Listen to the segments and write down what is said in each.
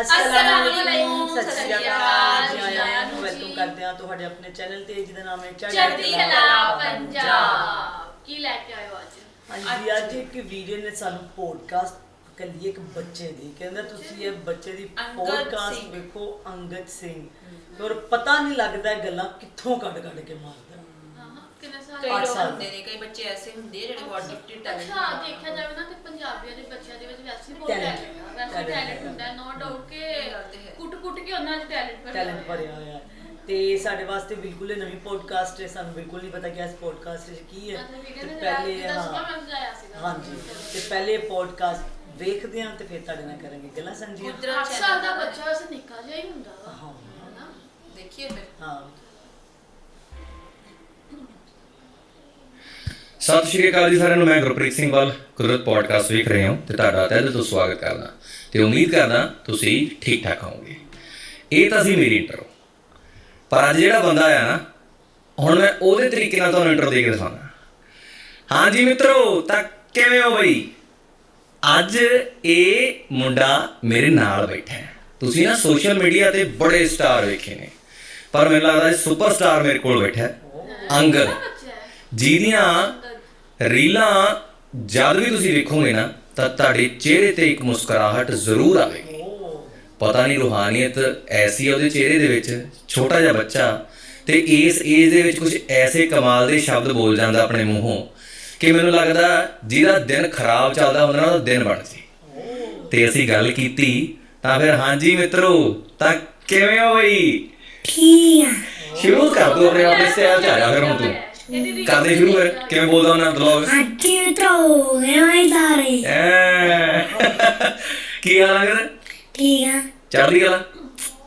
ਅਸਲਾਮੁਅਲੈਕੁਮ, ਸਤਿ ਸ਼੍ਰੀ ਅਕਾਲ ਜੀ ਜੀ ਆਇਆਂ ਆਇਆਂ ਨੂੰ ਨੂੰ ਵੈਲਕਮ ਜੀ। ਕਰਦੇ ਹਾਂ ਤੁਹਾਡੇ ਆਪਣੇ ਚੈਨਲ ਤੇ ਜਿਹਦਾ ਨਾਮ ਹੈ ਚੜ੍ਹਦੀ ਕਲਾ ਪੰਜਾਬ। ਕੀ ਲੈ ਕੇ ਆਇਓ ਅੱਜ? ਹਾਂਜੀ ਅੱਜ ਇੱਕ ਵੀਡੀਓ ਨੇ ਸਾਨੂੰ ਪੋਡਕਾਸਟ ਕੱਲੀ ਇੱਕ ਬੱਚੇ ਦੀ। ਕਹਿੰਦਾ ਤੁਸੀਂ ਇਹ ਬੱਚੇ ਦੀ ਪੋਡਕਾਸਟ। ਵੇਖੋ ਅੰਗਦ ਸਿੰਘ। ਔਰ ਪਤਾ ਨਹੀਂ ਲੱਗਦਾ ਗੱਲਾਂ ਕਿੱਥੋਂ ਕੱਢ ਕੱਢ ਕੇ ਸਾਲ ਕਈ ਲੋਕ ਸਾਲ। ਹੁੰਦੇ ਨੇ ਕਈ ਬੱਚੇ ਐਸੇ ਹੁੰਦੇ ਆ ਜਿਹੜੇ ਗੋਡ ਗਿਫਟਡ ਟੈਲੈਂਟ ਅੱਛਾ ਦੇਖਿਆ ਜਾਵੇ ਨਾ ਤੇ ਪੰਜਾਬੀਆਂ ਦੇ ਬੱਚਿਆਂ ਦੇ ਵਿੱਚ ਵੈਸੇ ਬਹੁਤ Talent, ਟੈਲੈਂਟ ਹੈ ਵੈਸੇ talent ਟੈਲੈਂਟ। ਹੁੰਦਾ। ਹੈ ਨੋ ਡਾਊਟ ਕਿ ਤੇ ਹੈ। ਕੁੱਟ ਕੁੱਟ ਕੇ ਉਹਨਾਂ 'ਚ ਟੈਲੈਂਟ ਭਰਿਆ ਟੈਲੈਂਟ। ਭਰਿਆ ਹੋਇਆ ਹੈ ਤੇ ਸਾਡੇ ਵਾਸਤੇ ਬਿਲਕੁਲ ਇਹ ਨਵੀਂ ਪੋਡਕਾਸਟ ਹੈ ਸਾਨੂੰ ਬਿਲਕੁਲ ਨਹੀਂ ਪਤਾ ਕਿ ਇਸ ਪੋਡਕਾਸਟ ਵਿੱਚ ਕੀ ਹੈ। ਮਤਲਬ ਵੀਡੀਓ ਤੇ ਨੇ ਪਹਿਲੇ ਪਹਿਲੇ ਦੱਸਣਾ ਹਾਂ। ਮੈਂ ਜਾਇਆ ਸੀਗਾ। ਹਾਂਜੀ। ਤੇ ਪਹਿਲੇ ਪੋਡਕਾਸਟ ਵੇਖਦੇ ਹਾਂ ਤੇ ਫਿਰ ਤੁਹਾਡੇ ਨਾਲ ਕਰਾਂਗੇ ਗੱਲਾਂ ਸਾਂਝੀਆਂ। ਕੁਦਰਤ 8 ਸਾਲ ਦਾ। ਬੱਚਾ ਵੈਸੇ ਨਿੱਕਾ ਜਿਹਾ ਹੀ ਹੁੰਦਾ ਵਾ ਹਾਂ। ਹਨਾ? ਦੇਖੀਏ ਫਿਰ। ਹਾਂ। ਸਤਿ ਸ਼੍ਰੀ ਅਕਾਲ ਜੀ ਸਾਰਿਆਂ ਨੂੰ ਮੈਂ ਗੁਰਪ੍ਰੀਤ ਸਿੰਘ ਵੱਲ ਕੁਦਰਤ ਪੋਡਕਾਸਟ ਵੇਖ ਰਹੇ ਹਾਂ ਤੇ ਤੁਹਾਡਾ ਤਹਿ ਦਿਲ ਤੋਂ ਸਵਾਗਤ ਕਰਦਾ ਤੇ ਉਮੀਦ ਕਰਦਾ ਤੁਸੀਂ ਠੀਕ ਠਾਕ ਹੋਵੋਗੇ। ਇਹ ਤਾਂ ਸੀ ਮੇਰੀ ਇੰਟਰੋ ਪਰ ਅੱਜ ਜਿਹੜਾ ਬੰਦਾ ਆਇਆ ਨਾ ਹੁਣ ਮੈਂ ਉਹਦੇ ਤਰੀਕੇ ਨਾਲ ਤੁਹਾਨੂੰ ਇੰਟਰੋ ਦੇ ਕੇ ਦਿਖਾਉਣਾ ਹਾਂਜੀ ਮਿੱਤਰੋ ਤਾਂ ਕਿਵੇਂ ਹੋ ਬਈ? ਅੱਜ ਇਹ ਮੁੰਡਾ ਮੇਰੇ ਨਾਲ ਬੈਠਾ ਹੈ। ਤੁਸੀਂ ਨਾ ਸੋਸ਼ਲ ਮੀਡੀਆ ਤੇ ਬੜੇ ਸਟਾਰ ਵੇਖੇ ਨੇ। ਪਰ ਮੈਨੂੰ ਲੱਗਦਾ ਇਹ ਸੁਪਰਸਟਾਰ ਮੇਰੇ ਕੋਲ ਬੈਠਾ ਹੈ। ਅੰਗਦ। ਹੈ ਜਿਹਦੀਆਂ ਰੀਲਾਂ ਜਦ ਵੀ ਤੁਸੀਂ ਵੇਖੋਗੇ ਨਾ ਤਾਂ ਤੁਹਾਡੇ ਚਿਹਰੇ ਤੇ ਇੱਕ ਮੁਸਕਰਾਹਟ ਜ਼ਰੂਰ ਆਵੇਗੀ। ਪਤਾ ਨਹੀਂ ਰੂਹਾਨੀਅਤ ਐਸੀ ਹੈ ਉਹਦੇ ਚਿਹਰੇ ਦੇ ਵਿੱਚ ਛੋਟਾ ਜਿਹਾ ਬੱਚਾ ਤੇ ਇਸ ਏਜ ਦੇ ਵਿੱਚ ਕੁਝ ਐਸੇ ਕਮਾਲ ਦੇ ਸ਼ਬਦ ਬੋਲ ਜਾਂਦਾ ਆਪਣੇ ਮੂੰਹੋਂ ਕਿ ਮੈਨੂੰ ਲੱਗਦਾ ਜਿਹਦਾ ਦਿਨ ਖਰਾਬ ਚੱਲਦਾ ਹੁੰਦਾ ਨਾ ਉਹਦਾ ਦਿਨ ਬਣ ਜੇ। ਤੇ ਅਸੀਂ ਗੱਲ ਕੀਤੀ ਤਾਂ ਫਿਰ ਹਾਂਜੀ ਮਿੱਤਰੋ ਤਾਂ ਕਿਵੇਂ ਹੋ ਬਈ? ਠੀਕ ਆ। ਸ਼ੁਰੂ ਕਰ ਦੋ ਆਪਣੇ ਆਪਣੇ ਸਟਾਈਲ ਚ ਆ ਜਾ ਫਿਰ ਹੁਣ ਤੂੰ। ਕਰਦੇ ਸ਼ੁਰੂ ਕਰ ਕਿਵੇਂ ਬੋਲਦਾ ਉਹਨਾਂ ਬਲੌਗ ਅੱਜ ਤੋਂ ਗਏ ਸਾਰੇ। ਕੀ ਹਾਲ ਹੈ ਠੀਕ ਆ। ਚੜ੍ਹਦੀ ਗੱਲ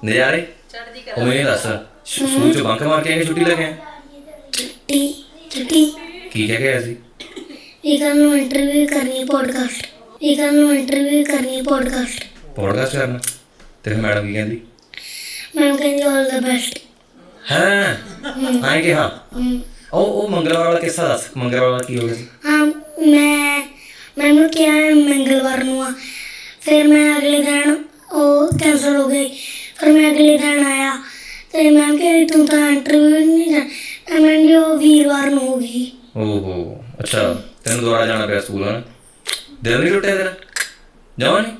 ਨਜ਼ਾਰੇ? ਚੜ੍ਹਦੀ ਉਹ ਕਲਾ ਮੈਨੂੰ ਦੱਸ। ਸਕੂਲ ਚ ਬੰਕ ਮਾਰ ਕੇ ਆਏ ਛੁੱਟੀ ਲੈ ਕੇ ਆਏ? ਛੁੱਟੀ ਛੁੱਟੀ ਕੀ ਕਹਿ ਕੇ ਆਇਆ ਸੀ? ਇਹ ਕੱਲ ਨੂੰ ਇੰਟਰਵਿਊ ਕਰਨੀ ਪੋਡਕਾਸਟ ਇਹ ਕੱਲ ਨੂੰ ਇੰਟਰਵਿਊ ਕਰਨੀ ਪੋਡਕਾਸਟ ਪੋਡਕਾਸਟ ਕਰਨਾ। ਤੇ ਮੈਡਮ ਕੀ ਕਹਿੰਦੀ? ਮੈਂ ਕਹਿੰਦੀ ਆਲ ਦਾ ਬੈਸਟ ਹਾਂ? ਆਏ ਕਿ ਹਾਂ। ਉਹ ਉਹ ਮੰਗਲਵਾਰ ਵਾਲਾ ਕਿੱਸਾ ਦੱਸ ਮੰਗਲਵਾਰ ਵਾਲਾ ਕੀ ਹੋ ਗਿਆ ਸੀ? ਹਾਂ ਮੈਂ ਮੈਨੂੰ ਕਿਹਾ ਮੰਗਲਵਾਰ ਨੂੰ ਆ। ਫਿਰ ਮੈਂ ਅਗਲੇ ਦਿਨ ਉਹ ਕੈਂਸਲ ਹੋ ਗਈ। ਫਿਰ ਮੈਂ ਅਗਲੇ ਦਿਨ ਆਇਆ। ਤੇ ਮੈਂ ਕਹਿੰਦੀ ਤੂੰ ਤਾਂ ਇੰਟਰਵਿਊ ਨਹੀਂ ਜਾ ਮੈਂ ਕਿਹਾ ਉਹ ਵੀਰਵਾਰ ਨੂੰ ਹੋ ਗਈ। ਓਹੋ ਅੱਛਾ। ਤੈਨੂੰ ਦੁਬਾਰਾ ਜਾਣਾ ਪਿਆ ਸਕੂਲ ਹਨ? ਦਿਲ ਨਹੀਂ ਟੁੱਟਿਆ ਤੇਰਾ? ਜਾਵਾ ਨਹੀਂ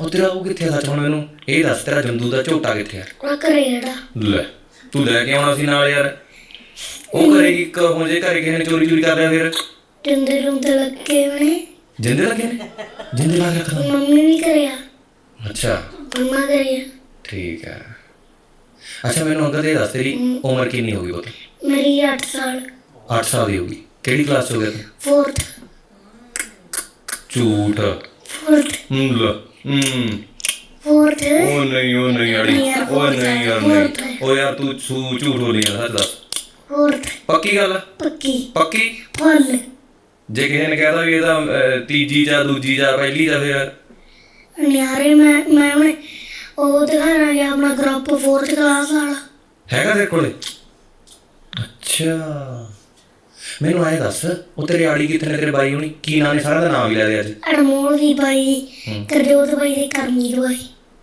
ਉਹ ਤੇਰਾ ਉਹ ਕਿੱਥੇ ਸੱਚ ਹੁਣ ਮੈਨੂੰ? ਇਹ ਦੱਸ ਤੇਰਾ ਜੰਦੂ ਦਾ ਝੋਟਾ ਕਿੱਥੇ ਆ? ਉਹ ਘਰੇ ਜਿਹੜਾ। ਲੈ ਤੂੰ ਲੈ ਕੇ ਆਉਣਾ ਸੀ ਨਾਲ ਯਾਰ। ਉਹ ਕਰੇਗੀ ਇੱਕ ਹੁਣ ਜੇ ਘਰੇ ਕਿਸੇ ਨੇ ਚੋਰੀ ਚੋਰੀ ਕਰ ਲਿਆ ਫਿਰ? ਟੁੰਦੇ ਟੁੰਦੇ ਲੱਗੇ ਹੋਣੇ ਜਿੰਦੇ ਲੱਗੇ ਨੇ? ਜਿੰਦੇ ਲਾ ਕੇ ਰੱਖਦਾ ਮੰਮੀ ਵੀ ਕਰਿਆ? ਅੱਛਾ। ਮੰਮਾ ਕਰਿਆ। ਠੀਕ ਹੈ। ਅੱਛਾ ਮੈਨੂੰ ਅੰਕਲ ਇਹ ਦੱਸ ਤੇਰੀ ਉਮਰ ਕਿੰਨੀ ਹੋ ਗਈ ਪੁੱਤ? ਮੇਰੀ 8 ਸਾਲ। 8 ਸਾਲ ਦੀ ਹੋ ਗਈ। ਕਿਹੜੀ ਕਲਾਸ ਚ ਹੋ ਗਿਆ ਤੂੰ? 4th ਝੂਠ। 4th ਹਮ ਲੈ। ਹਮ 4th ਉਹ ਨਹੀਂ ਉਹ ਨਹੀਂ ਅੜੀ ਨਹੀਂ ਯਾਰ, ਉਹ ਨਹੀਂ ਯਾਰ ਬਹੁਤ ਨਹੀਂ। ਹੈ। ਉਹ ਯਾਰ ਤੂੰ 4th ਪੱਕੀ ਗੱਲ? ਪੱਕੀ। ਪੱਕੀ? ਫੁੱਲ। ਜੇ ਕਿਸੇ ਨੇ ਕਹਿਤਾ ਵੀ ਇਹਦਾ ਅਹ, ਤੀਜੀ ਜਾਂ ਦੂਜੀ ਜਾਂ ਪਹਿਲੀ ਜਾਂ ਫਿਰ? ਨਿਆਰੇ ਮੈਂ ਮੈਂ ਉਹਨੇ ਉਹ ਦਿਖਾਣਾ ਗਿਆ ਆਪਣਾ ਗਰੁੱਪ 4th ਕਲਾਸ ਵਾਲਾ। ਹੈਗਾ ਤੇਰੇ ਕੋਲੇ? ਅੱਛਾ। ਮੈਨੂੰ ਆਏ ਦੱਸ ਉਹ ਤੇਰੇ ਆੜੀ ਕਿੱਥੇ ਨੇ ਤੇਰੇ ਬਾਈ ਹੁਣੀ? ਕੀ ਨਾਂ ਨੇ? ਸਾਰਿਆਂ ਦਾ ਨਾਮ ਵੀ ਲੈ ਦੇ ਅੱਜ। ਅਨਮੋਲ ਦੀ ਬਾਈ ਕਰਜੋਤ ਬਾਈ ਦੇ ਕਰਮਜੀਤ ਬਾਈ।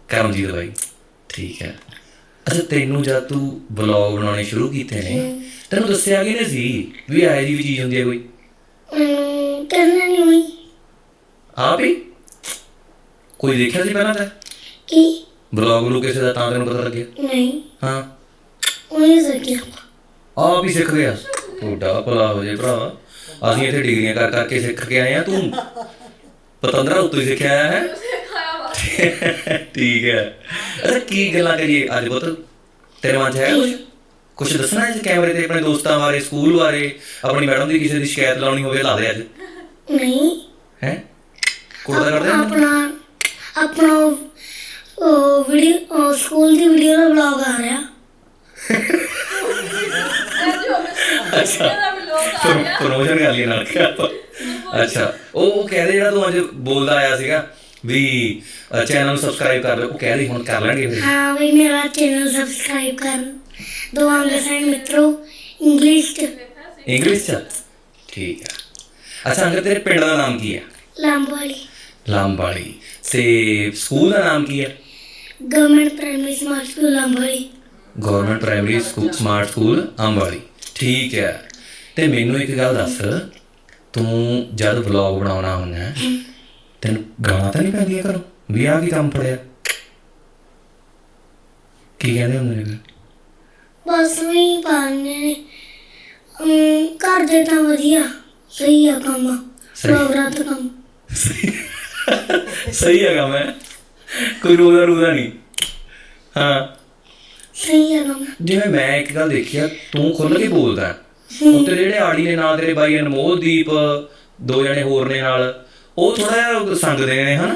ਕਰਮਜੀਤ ਬਾਈ। ਠੀਕ ਹੈ। ਅੱਛਾ ਤੈਨੂੰ ਜਦ ਤੂੰ ਵਲੌਗ ਬਣਾਉਣੇ ਸ਼ੁਰੂ ਕੀਤੇ ਨੇ ਤੈਨੂੰ ਦੱਸਿਆ ਕਿਹਨੇ ਸੀ ਵੀ ਆਏ ਦੀ ਵੀ ਚੀਜ਼ ਹੁੰਦੀ ਹੈ ਕੋਈ? ਅਮ, ਕਰਨਾ ਨਹੀਂ। ਹੋਈ ਆਪ ਹੀ? ਕੋਈ ਦੇਖਿਆ ਸੀ ਪਹਿਲਾਂ ਤਾਂ? ਕੀ? ਵਲੌਗ ਨੂੰ ਕਿਸੇ ਦਾ ਤਾਂ ਤੈਨੂੰ ਪਤਾ ਲੱਗਿਆ? ਨਹੀਂ। ਹਾਂ। ਉਹਨੇ ਸਕਿਆ ਆਪ ਹੀ ਸਿੱਖ ਗਿਆ। ਤੁਹਾਡਾ ਭਲਾ ਹੋ ਜੇ ਭਰਾ। ਅਸੀਂ ਇੱਥੇ ਡਿਗਰੀਆਂ ਕਰ ਕਰਕੇ ਸਿੱਖ ਕੇ ਆਏ ਆ ਤੂੰ। ਪਤੰਦਰਾ ਉੱਤੋਂ ਹੀ ਸਿੱਖਿਆ ਹੈ। ਠੀਕ ਹੈ। ਅੱਛਾ ਕੀ ਗੱਲਾਂ ਕਰੀਏ? ਅੱਜ ਪੁੱਤ ਤੇਰੇ ਮਨ 'ਚ ਹੈ ਕੁਝ ਕੁਝ ਦੱਸਣਾ ਹੈ ਕੈਮਰੇ ਤੇ ਆਪਣੇ ਦੋਸਤਾਂ ਬਾਰੇ ਸਕੂਲ ਬਾਰੇ? ਆਪਣੀ ਮੈਡਮ ਦੀ ਕਿਸੇ ਦੀ ਸ਼ਿਕਾਇਤ ਲਾਉਣੀ ਹੋਵੇ ਲਾ ਦੇ ਅੱਜ। ਨਹੀਂ। ਹੈ? ਕੁੜਦਾ ਕਰਦੇ ਹੋ? ਆਪਣਾ ਆਪਣਾ ਉਹ- ਵੀਡੀਓ ਸਕੂਲ ਦੀ ਵੀਡੀਓ ਦਾ ਵਲੌਗ ਆ ਰਿਹਾ। ਅੱਛਾ। ਇਹਦਾ ਵੀ ਲੋਕ ਆ ਗਿਆ ਪ੍ਰੋਮੋਸ਼ਨ ਕਰ ਲਈ ਨਾਲ। ਕਿਹਾ ਆਪਾਂ। ਅੱਛਾ। ਉਹ ਉਹ ਕਹਦੇ ਜਿਹੜਾ ਤੂੰ ਅੱਜ ਬੋਲਦਾ ਆਇਆ ਸੀਗਾ ਵੀ ਚੈਨਲ ਸਬਸਕ੍ਰਾਈਬ ਕਰ ਲਓ ਉਹ ਕਹਿ ਰਹੀ ਹੁਣ ਕਰ ਫਿਰ ਹਾਂ ਵੀ ਮੇਰਾ ਚੈਨਲ ਸਬਸਕ੍ਰਾਈਬ ਕਰ ਦੋ ਅੰਗਰੇਜ਼ੀ ਮਿੱਤਰੋ ਇੰਗਲਿਸ਼ ਚ ਇੰਗਲਿਸ਼ ਚ ਠੀਕ ਹੈ ਅੱਛਾ ਅੰਗਰ ਤੇਰੇ ਪਿੰਡ ਦਾ ਨਾਮ ਕੀ ਹੈ ਲੰਬਾਲੀ ਲਾਂਬਾੜੀ ਤੇ ਸਕੂਲ ਦਾ ਨਾਮ ਕੀ ਹੈ government primary smart school Ambari government primary school smart school Ambali ਠੀਕ ਹੈ ਤੇ ਮੈਨੂੰ ਇੱਕ ਗੱਲ ਦੱਸ ਤੂੰ ਜਦ ਵਲੌਗ ਬਣਾਉਣਾ ਹੁੰਦਾ ਹੈ, ਤੈਨੂੰ ਗਾਲਾਂ ਤਾਂ ਨਹੀਂ ਪੈਂਦੀਆਂ ਘਰੋਂ ਵੀ ਆ ਕੀ ਕੰਮ ਫੜਿਆ ਕੀ ਕਹਿੰਦੇ ਹੁੰਦੇ ਨੇ ਬਸ ਵੀ ਪਾਣੇ ਨੇ ਅਮ, ਘਰ ਦੇ ਤਾਂ ਵਧੀਆ ਸਹੀ ਆ ਕੰਮ ਸਹੀ। ਪ੍ਰੋਗਰਾਮ ਕੰਮ ਸਹੀ ਹੈਗਾ ਮੈਂ ਕੋਈ ਰੋਦਾ ਰੋਦਾ ਨਹੀਂ ਹਾਂ ਸਹੀ ਆ ਕੰਮ ਜਿਵੇਂ ਮੈਂ ਇੱਕ ਗੱਲ ਦੇਖਿਆ ਤੂੰ ਖੁੱਲ ਕੇ ਬੋਲਦਾ ਹੈ। ਉਹ ਤੇਰੇ ਜਿਹੜੇ ਆੜੀ ਨੇ ਨਾਲ ਤੇਰੇ ਬਾਈ ਅਨਮੋਲਦੀਪ ਦੋ ਜਣੇ ਹੋਰ ਨੇ ਨਾਲ ਉਹ ਥੋੜਾ ਜਿਹਾ ਸੰਗਦੇ ਨੇ ਹਨਾ?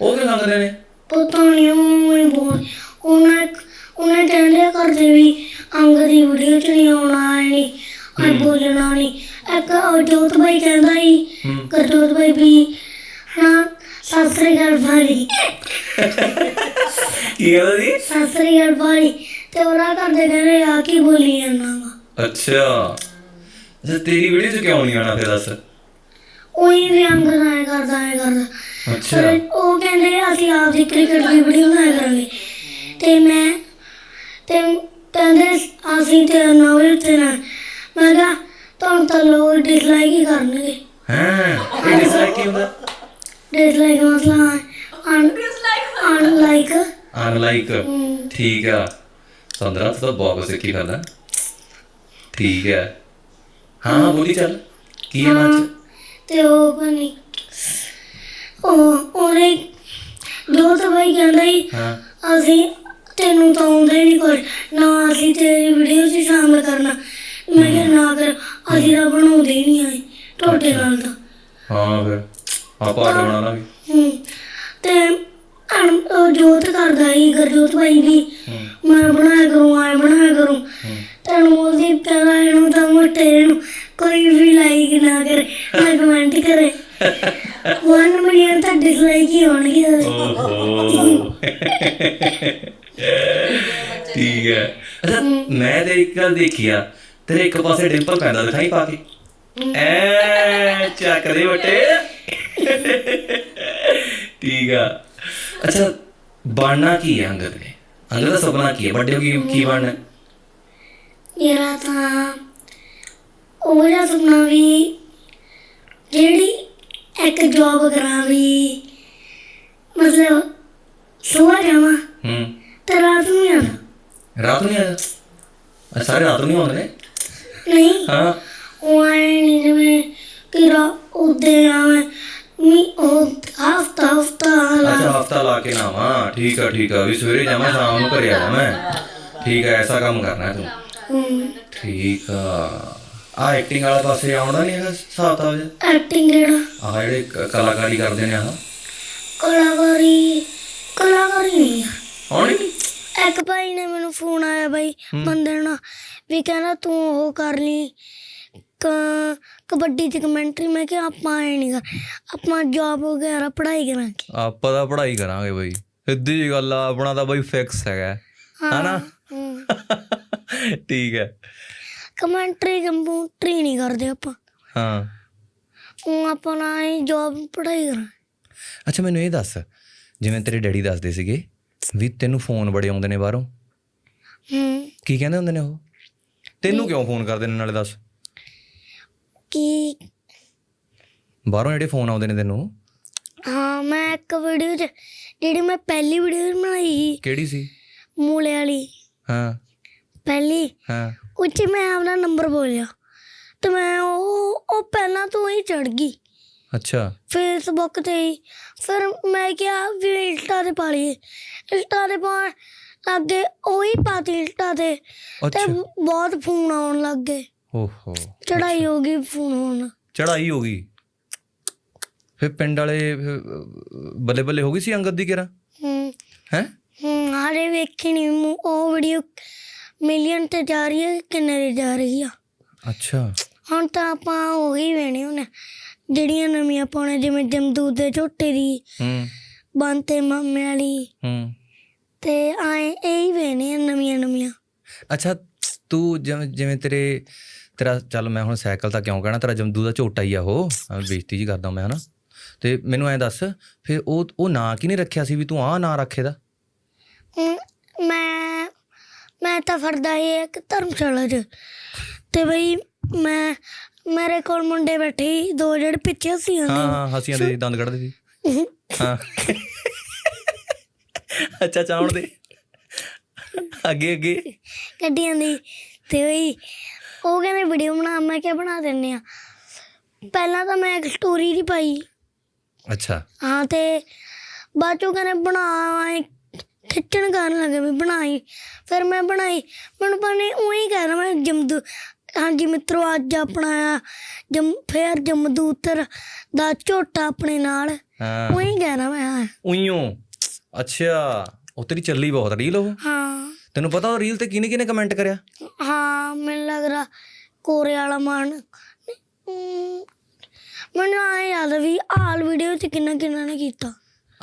ਉਹ ਕਿਉਂ ਸੰਗਦੇ ਨੇ? ਪਤਾ ਨਹੀਂ ਉਹ ਬਹੁਤ ਉਹਨਾਂ ਉਹਨਾਂ ਕਹਿੰਦੇ ਕਰਦੇ ਵੀ ਅੰਗ ਦੀ ਵੀਡੀਓ ਚ ਨਹੀਂ ਆਉਣਾ ਨਹੀਂ ਆ ਬੋਲਣਾ ਨਹੀਂ। ਇੱਕ ਜੋਤ ਭਾਈ ਕਹਿੰਦਾ ਹੀ। ਕਰਜੋਤ ਭਾਈ ਵੀ ਹਾਂ ਸਾਸਰੀ ਘਰ ਭਾਈ ਕੀ ਕਹਿੰਦਾ ਜੀ ਸਾਸਰੀ ਘਰ ਭਾਈ ਤੇ ਉਹਨਾਂ ਕਰਦੇ ਕਹਿੰਦੇ ਆ ਕੀ ਬੋਲੀ ਜਾਂਦਾ ਵਾ। ਅੱਛਾ। ਅੱਛਾ ਤੇਰੀ ਵੀਡੀਓ 'ਚ ਕਿਉਂ ਨਹੀਂ ਆਣਾ ਫਿਰ ਦੱਸ? ਉਹੀ ਵੀ ਅੰਗ ਦਾ ਐਂ ਕਰਦਾ ਐ ਕਰਦਾ। ਅੱਛਾ। ਪਰ ਉਹ ਕਹਿੰਦੇ ਅਸੀਂ ਆਪ ਦੀ ਕ੍ਰਿਕਟ ਦੀ ਵੀਡੀਓ ਬਣਾਇਆ ਕਰਾਂਗੇ। ਤੇ ਮੈਂ ਤੇ ਕਹਿੰਦੇ ਅਸੀਂ ਤੇ ਨਾ ਵੀ ਤੇ ਨਾ। ਮੈਂ ਕਿਹਾ ਤੁਹਾਨੂੰ ਤਾਂ ਲੋਕ ਡਿਸਲਾਈਕ ਹੀ ਕਰਨਗੇ। ਹਾਂ? ਇਹ ਡਿਸਲਾਈਕ ਕੀ ਹੁੰਦਾ? ਡਿਸਲਾਈਕ ਮਤਲਬ ਅਨ ਅਨਲਾਈਕ ਅਨਲਾਈਕ ਠੀਕ ਆ। ਸੰਦਰਾ ਤੂੰ ਤਾਂ ਬਹੁਤ ਸਿੱਖੀ ਕਰਦਾ ਠੀਕ ਹੈ। ਹਾਂ ਬੋਲੀ ਚੱਲ। ਕੀ ਹੈ ਚ? ਤੇ ਉਹ ਬਣੀ ਉਹ ਉਹਨੇ ਜੋ ਤਾਂ ਭਾਈ ਕਹਿੰਦਾ ਸੀ। ਹਾਂ। ਅਸੀਂ ਤੈਨੂੰ ਤਾਂ ਆਉਂਦਾ ਹੀ ਨਹੀਂ ਕੁਝ ਨਾ ਅਸੀਂ ਤੇਰੀ ਵੀਡੀਓ 'ਚ ਸ਼ਾਮਲ ਕਰਨਾ। ਮੈਂ ਕਿਹਾ ਨਾ ਕਰ ਅਸੀਂ ਤਾਂ ਬਣਾਉਂਦੇ ਹੀ ਨਹੀਂ ਆਏ ਤੁਹਾਡੇ ਨਾਲ ਤਾਂ। ਹਾਂ ਫਿਰ ਆਪਾਂ ਅੱਡ ਬਣਾ ਲਾਂਗੇ ਹੂੰ। ਤੇ ਅਣ ਉਹ ਜੋਤ ਕਰਦਾ ਹੀ ਗਰਜੋਤ ਭਾਈ ਵੀ। ਮੈਂ ਬਣਾਇਆ ਕਰੂੰ ਆਏ ਬਣਾਇਆ ਕਰੂੰ। ਤੈਨੂੰ ਉਹਦੀ ਕਹਿੰਦਾ ਇਹਨੂੰ ਤਾਂ ਮੋਟੇ ਨੂੰ ਕੋਈ ਵੀ ਲਾਈਕ ਨਾ ਕਰੇ। ਨਾ ਕਮੈਂਟ ਕਰੇ। 1 ਮਿਲੀਅਨ ਤਾਂ ਡਿਸਲਾਈਕ ਹੀ ਹੋਣਗੇ। ਓਹੋ। ਠੀਕ ਹੈ। ਅੱਛਾ ਮੈਂ ਤੇ ਇੱਕ ਗੱਲ ਦੇਖੀ ਆ। ਤੇਰੇ ਇੱਕ ਪਾਸੇ ਡਿੰਪਲ ਪੈਂਦਾ ਦਿਖਾਈ ਪਾ ਕੇ। ਐ ਚੱਕ ਦੇ ਬਟੇ। ਠੀਕ ਆ। ਅੱਛਾ ਬਣਨਾ ਕੀ ਹੈ ਅੰਗਦ ਨੇ? ਅੰਗਦ ਦਾ ਸੁਪਨਾ ਕੀ ਹੈ? ਵੱਡੇ ਹੋ ਕੇ ਕੀ ਬਣਨਾ? ਮੇਰਾ ਤਾਂ ਉਹ ਜਿਹਾ ਸੁਪਨਾ ਵੀ ਜਿਹੜੀ ਇੱਕ ਜੌਬ ਕਰਾਂ ਵੀ ਮਤਲਬ ਸੁਬਹ ਜਾਵਾਂ ਹੂੰ। ਤੇ ਰਾਤ ਨੂੰ ਆਣਾ ਰਾਤ ਨੂੰ ਆਇਆ ਅੱਛਾ, ਸਾਰੇ ਰਾਤ ਨੂੰ ਆਉਂਦੇ ਨੇ? ਨਹੀਂ। ਹਾਂ। ਉਹ ਨਹੀਂ ਜਿਵੇਂ ਕਿ ਰਾ ਉਦੇ ਆਵੇਂ। ਮੀ ਉਹ ਹਫਤਾ ਹਫਤਾ ਅੱਛਾ ਹਫਤਾ ਲਾ ਕੇ ਨਾ ਆਵਾਂ ਠੀਕ ਆ ਠੀਕ ਆ। ਵੀ ਸਵੇਰੇ ਜਾਵਾਂ ਸ਼ਾਮ ਨੂੰ ਘਰੇ ਆ ਜਾਵਾਂ। ਠੀਕ ਆ ਐਸਾ ਕੰਮ ਕਰਨਾ ਤੂੰ। ਹੂੰ। ਠੀਕ ਆ। ਆ ਐਕਟਿੰਗ ਵਾਲੇ ਪਾਸੇ ਆਉਣਾ ਨਹੀਂ ਹੈਗਾ ਹਿਸਾਬ ਤਾਂ ਐਕਟਿੰਗ ਜਿਹੜਾ ਆਹ ਜਿਹੜੇ ਕ- ਕਲਾਕਾਰੀ ਕਰਦੇ ਨੇ ਆਹ। ਕਲਾਕਾਰੀ ਕਲਾਕਾਰੀ ਨਹੀਂ ਆ। ਆਉਣੀ ਨਹੀਂ ਇੱਕ ਭਾਈ ਨੇ ਮੈਨੂੰ ਫੋਨ ਆਇਆ ਬਾਈ ਬੰਦੇ ਨਾਲ ਵੀ ਕਹਿੰਦਾ ਤੂੰ ਉਹ ਕਰ ਲਈ। ਕ- ਕਬੱਡੀ ਦੀ ਕਮੈਂਟਰੀ ਮੈਂ ਕਿਹਾ ਆਪਾਂ ਐ ਨਹੀਂ ਕਰ ਆਪਾਂ ਜੌਬ ਵਗੈਰਾ ਪੜ੍ਹਾਈ ਕਰਾਂਗੇ। ਆਪਾਂ ਤਾਂ ਪੜ੍ਹਾਈ ਕਰਾਂਗੇ ਬਈ। ਸਿੱਧੀ ਜੀ ਗੱਲ ਆ ਆਪਣਾ ਤਾਂ ਬਈ ਫਿਕਸ ਹੈਗਾ। ਹਨਾ? ਠੀਕ ਹੈ। ਕਮੈਂਟਰੀ ਕੰਪਿਊਟਰੀ ਨਹੀਂ ਕਰਦੇ ਆਪਾਂ। ਹਾਂ। ਉਹ ਆਪਾਂ ਨਾ ਜੌਬ ਪੜ੍ਹਾਈ ਕਰਾਂ ਅੱਛਾ ਮੈਨੂੰ ਇਹ ਦੱਸ ਜਿਵੇਂ ਤੇਰੇ ਡੈਡੀ ਦੱਸਦੇ ਸੀਗੇ ਵੀ ਤੈਨੂੰ ਫੋਨ ਬੜੇ ਆਉਂਦੇ ਨੇ ਬਾਹਰੋਂ। ਹੂੰ। ਕੀ ਕਹਿੰਦੇ ਹੁੰਦੇ ਨੇ ਉਹ? ਤੈਨੂੰ ਕਿਉਂ ਫੋਨ ਕਰਦੇ ਨੇ ਨਾਲੇ ਦੱਸ? ਕੀ ਬਾਹਰੋਂ ਜਿਹੜੇ ਫੋਨ ਆਉਂਦੇ ਨੇ ਤੈਨੂੰ। ਹਾਂ ਮੈਂ ਇੱਕ ਵੀਡੀਓ 'ਚ ਜਿਹੜੀ ਮੈਂ ਪਹਿਲੀ ਵੀਡੀਓ ਬਣਾਈ ਸੀ। ਕਿਹੜੀ ਸੀ? ਮੂਲੇ ਵਾਲੀ। ਹਾਂ। ਪਹਿਲੀ। ਹਾਂ। ਉਹ 'ਚ ਮੈਂ ਆਪਣਾ ਨੰਬਰ ਬੋਲਿਆ। ਤੇ ਮੈਂ ਉਹ ਉਹ ਪਹਿਲਾਂ ਤੋਂ ਹੀ ਚੜ ਗਈ। ਅੱਛਾ। ਫੇਸਬੁੱਕ ਤੇ ਹੀ। ਫਿਰ ਮੈਂ ਕਿਹਾ ਵੀ ਇੰਸਟਾ ਤੇ ਪਾ ਲਈਏ। ਇੰਸਟਾ ਤੇ ਪਾਉਣ ਲੱਗੇ ਉਹੀ ਪਾਤੀ ਇੰਸਟਾ ਤੇ। ਤੇ ਅੱਛਾ। ਬਹੁਤ ਫੋਨ ਆਉਣ ਲੱਗ ਗਏ। ਓਹੋ ਚੜਾਈ ਹੋ ਗਈ ਫੋਨ ਆਉਣ ਚੜਾਈ ਹੋ ਗਈ। ਫਿਰ ਪਿੰਡ ਵਾਲੇ ਫਿਰ, ਬੱਲੇ ਬੱਲੇ ਹੋ ਗਈ ਸੀ ਅੰਗਦ ਦੀ ਕਿਰਾ ਹੂੰ। ਹੈ? ਹੂੰ ਹਾਲੇ ਵੇਖੀ ਨਹੀਂ ਮੂ- ਉਹ ਵੀਡੀਓ ਮਿਲੀਅਨ ਤੇ ਜਾ ਰਹੀ ਹੈ ਕਿੰਨੇ ਦੀ ਜਾ ਰਹੀ ਆ? ਅੱਛਾ। ਹੁਣ ਤਾਂ ਆਪਾਂ ਉਹੀ ਵੇਣੇ ਹੁਣ ਜਿਹੜੀਆਂ ਨਵੀਆਂ ਪਾਉਣੇ ਜਿਵੇਂ ਜਮਦੂਤ ਦੇ ਝੋਟੇ ਦੀ ਹੂੰ। ਬੰਤੇ ਮਾਮੇ ਵਾਲੀ। ਹੂੰ। ਤੇ ਆਏ ਇਹ ਹੀ ਵੇਣੇ ਨਵੀਆਂ ਨਵੀਆਂ। ਅੱਛਾ ਤੂੰ ਜਿਵੇਂ ਤੇਰੇ ਤੇਰਾ ਚੱਲ ਮੈਂ ਹੁਣ ਸਾਈਕਲ ਤਾਂ ਕਿਉਂ ਕਹਿਣਾ ਤੇਰਾ ਜਮਦੂ ਦਾ ਝੋਟਾ ਹੀ ਆ ਉਹ। ਬੇਇੱਜ਼ਤੀ ਜੀ ਕਰਦਾ ਮੈਂ ਹਨਾ। ਤੇ ਮੈਨੂੰ ਐਂ ਦੱਸ ਫਿਰ ਉਹ ਉਹ ਨਾਂ ਕੀ ਨਹੀਂ ਰੱਖਿਆ ਸੀ ਵੀ ਤੂੰ ਆਹ ਨਾਂ ਰੱਖੇ ਦਾ ਮੈਂ ਮੈਂ ਤਾਂ ਫਰਦਾ ਇਹ ਇੱਕ ਧਰਮਸ਼ਾਲਾ 'ਚ। ਤੇ ਬਈ ਮੈਂ ਮੇਰੇ ਕੋਲ ਮੁੰਡੇ ਬੈਠੇ ਸੀ, ਦੋ ਜਿਹੜੇ ਪਿੱਛੇ ਸੀ ਹਾਂ ਹਾਂ ਹਸੀਆਂ ਦੇ ਦੰਦ ਕੱਢਦੇ ਸੀ। ਹਾਂ। ਅੱਛਾ ਚਾਉਣ ਦੇ। ਅੱਗੇ ਅੱਗੇ। ਗੱਡੀਆਂ ਦੀ। ਤੇ ਬਈ ਉਹ ਕਹਿੰਦੇ ਵੀਡੀਓ ਬਣਾ ਮੈਂ ਕਿਹਾ ਬਣਾ ਦਿੰਨੇ ਆ ਪਹਿਲਾਂ ਤਾਂ ਮੈਂ ਇੱਕ ਸਟੋਰੀ ਦੀ ਪਾਈ। ਅੱਛਾ। ਹਾਂ ਤੇ ਬਾਅਦ ਚੋਂ ਕਹਿੰਦੇ ਬਣਾ ਐਂ ਖਿੱਚਣ ਕਰਨ ਲੱਗੇ ਵੀ ਬਣਾਈ। ਫਿਰ ਮੈਂ ਬਣਾਈ। ਮੈਨੂੰ ਪਾਣੀ ਉਹੀ ਕਹਿ ਮੈਂ ਜਮਦੂ ਹਾਂਜੀ ਮਿੱਤਰੋ ਅੱਜ ਆਪਣਾ ਜਮ ਫੇਰ ਜਮਦੂਤਰ ਦਾ ਝੋਟਾ ਆਪਣੇ ਨਾਲ। ਉਹੀ ਕਹਿਣਾ ਮੈਂ ਹਾਂ। ਉਈਓ। ਅੱਛਾ। ਉਹ ਤੇਰੀ ਚੱਲੀ ਬਹੁਤ ਰੀਲ ਉਹ। ਹਾਂ। ਤੈਨੂੰ ਪਤਾ ਉਹ ਰੀਲ ਤੇ ਕਿਹਨੇ ਕਿਹਨੇ ਕਮੈਂਟ ਕਰਿਆ? ਹਾਂ ਮੈਨੂੰ ਲੱਗ ਰਿਹਾ ਕੋਰੇ ਵਾਲਾ ਮਾਨ। ਮੈਨੂੰ ਆ ਯਾਦ ਆ ਵੀ ਹਾਲ ਵੀਡੀਓ ਚ ਕਿੰਨਾ ਕਿੰਨਾ ਨੇ ਕੀਤਾ।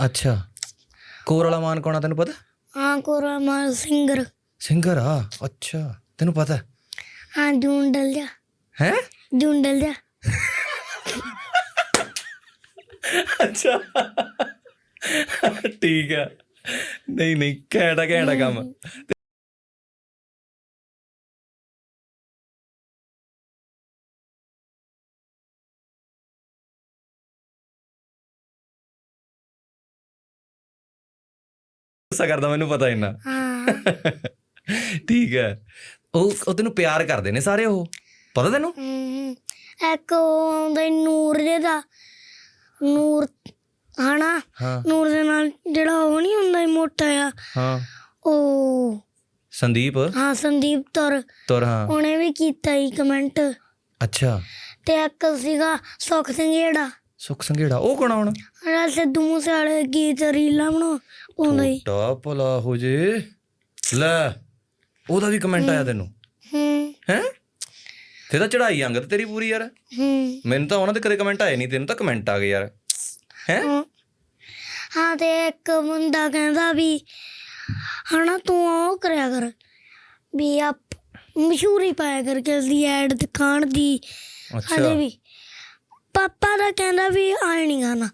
ਅੱਛਾ। ਕੋਰ ਵਾਲਾ ਮਾਨ ਕੌਣਾ ਤੈਨੂੰ ਪਤਾ ਹਾਂ ਕੋਰਾ ਮਾਨ ਸਿੰਗਰ ਸਿੰਗਰ ਆ ਅੱਛਾ ਤੈਨੂੰ ਪਤਾ ਹਾਂ ਜੂਨ ਡਲ ਜਾ ਹੈ ਜੂਨ ਡਲ ਜਾ ਅੱਛਾ ਠੀਕ ਆ ਨਹੀਂ ਨਹੀਂ ਘੈਂਟਾ ਘੈਂਟਾ ਕੰਮ ਗੁੱਸਾ ਕਰਦਾ ਮੈਨੂੰ ਪਤਾ ਇੰਨਾ। ਹਾਂ। ਠੀਕ ਹੈ। ਉਹ ਉਹ ਤੈਨੂੰ ਪਿਆਰ ਕਰਦੇ ਨੇ ਸਾਰੇ ਉਹ? ਪਤਾ ਤੈਨੂੰ? ਇੱਕ ਉਹ ਆਉਂਦਾ ਈ ਨੂਰ ਜੇ ਦਾ ਨੂਰ ਹਨਾ? ਹਾਂ। ਨੂਰ ਦੇ ਨਾਲ ਜਿਹੜਾ ਉਹ ਨਹੀਂ ਹੁੰਦਾ ਮੋਟਾ ਆ ਹਾਂ। ਉਹ ਸੰਦੀਪ? ਹਾਂ ਸੰਦੀਪ ਤੌਰ। ਤੁਰ ਹਾਂ। ਉਹਨੇ ਵੀ ਕੀਤਾ ਹੀ ਕਮੈਂਟ ਅੱਛਾ। ਤੇ ਇੱਕ ਸੀਗਾ ਸੁਖ ਸਿੰਘ ਜਿਹੜਾ ਸੁਖ ਸੰਘੇੜਾ। ਉਹ ਕੌਣ ਆਉਣ ਜਿਹੜਾ ਸਿੱਧੂ ਮੂਸੇ ਵਾਲੇ ਗੀਤ ਰੀਲਾਂ ਬਣਾਉਂਦਾ ਪਾਉਂਦਾ ਹੀ। ਟਾ ਭਲਾ ਹੋ ਜੇ। ਲੈ ਉਹਦਾ ਵੀ ਕਮੈਂਟ ਆਇਆ ਤੈਨੂੰ। ਹੂੰ। ਹੈ? ਤੇ ਤਾਂ ਚੜਾਈ ਅੰਗਤ ਤੇਰੀ ਪੂਰੀ ਯਾਰ। ਹੂੰ। ਮੈਨੂੰ ਤਾਂ ਉਹਨਾਂ ਦੇ ਕਦੇ ਕਮੈਂਟ ਆਏ ਨਹੀਂ ਤੈਨੂੰ ਤਾਂ ਕਮੈਂਟ ਆ ਗਏ ਯਾਰ। ਹੈ? ਹਾਂ। ਤੇ ਇੱਕ ਬੰਦਾ ਕਹਿੰਦਾ ਵੀ ਹਨਾ ਤੂੰ ਉਹ ਕਰਿਆ ਕਰ ਵੀ ਆਪ ਮਸ਼ਹੂਰੀ ਪਾਇਆ ਕਰ ਕਿਸ ਐਡ ਦਿਖਾਣ ਦੀ। ਅੱਛਾ। ਵੀ। ਪਾਪਾ ਦਾ ਕਹਿੰਦਾ ਵੀ ਆਏ ਨਹੀਂ ਗਾਣਾ।